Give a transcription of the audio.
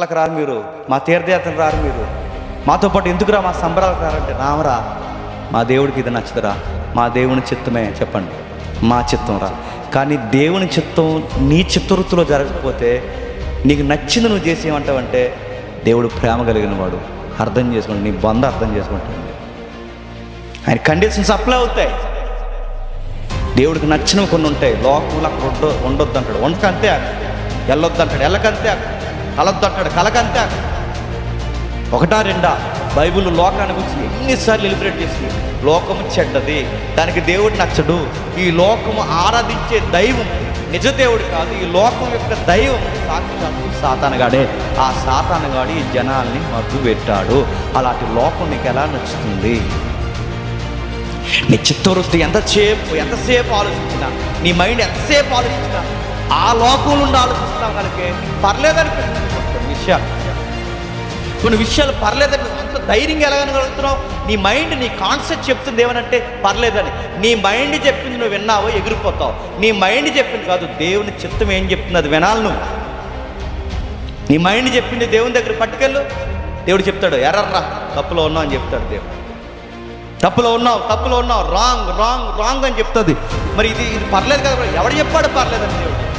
సంబరాలకు రారు మీరు. మా తీర్థయాత్రలు రారు మీరు. మాతో పాటు ఎందుకురా మా సంబరాలకు రారంటే? రామరా మా దేవుడికి ఇది నచ్చదురా మా దేవుని చిత్తమే చెప్పండి. మా చిత్తం రా. కానీ దేవుని చిత్తం నీ చిత్తవృత్తిలో జరగకపోతే నీకు నచ్చింది నువ్వు చేసేమంటావంటే దేవుడు ప్రేమ కలిగిన వాడు అర్థం చేసుకోండి నీ బంధ అర్థం చేసుకుంటాడు. ఆయన కండిషన్స్ అప్లై అవుతాయి. దేవుడికి నచ్చినవి కొన్ని ఉంటాయి. లోకంలో అక్కడ ఉండొద్దు అంటాడు వంటకంతే వెళ్ళొద్దు అంటాడు వెళ్ళకంతే అక్కడ కలొద్దు అంటాడు కలకంతే ఒకటా రెండా? బైబిల్ లోకాన్ని గురించి ఎన్నిసార్లు ఎలిబ్రేట్ చేసి లోకము చెడ్డది దానికి దేవుడు నచ్చడు. ఈ లోకము ఆరాధించే దైవం నిజ దేవుడు కాదు ఈ లోకం యొక్క దైవం సాక్షాత్తు సాతానగాడే ఆ సాతానగాడు ఈ జనాల్ని మద్దు పెట్టాడు అలాంటి లోకం నీకు ఎలా నచ్చుతుంది? నీ చిత్తవృత్తి ఎంతసేపు ఎంతసేపు ఆలోచించినా నీ మైండ్ ఎంతసేపు ఆలోచించినా ఆ లోకం నుండి ఆలోచిస్తున్నావు కనుక పర్లేదనిపిస్తుంది. కొన్ని విషయాలు కొన్ని విషయాలు పర్లేదని అంత ధైర్యంగా ఎలాగనగలుగుతున్నావు? నీ మైండ్ నీ కాన్సెప్ట్ చెప్తుంది ఏమనంటే పర్లేదని. నీ మైండ్ చెప్పింది నువ్వు విన్నావో ఎగిరిపోతావు. నీ మైండ్ చెప్పింది కాదు దేవుని చిత్తం ఏం చెప్తుంది అది వినాలి నువ్వు. నీ మైండ్ చెప్పింది దేవుని దగ్గర పట్టుకెళ్ళు. దేవుడు చెప్తాడు ఎర్రర్రా తప్పులో ఉన్నావు అని చెప్తాడు దేవుడు. తప్పులో ఉన్నావు తప్పులో ఉన్నావు రాంగ్ రాంగ్ రాంగ్ అని చెప్తుంది. మరి ఇది ఇది పర్లేదు కదా ఎవడు చెప్పాడు పర్లేదని దేవుడు?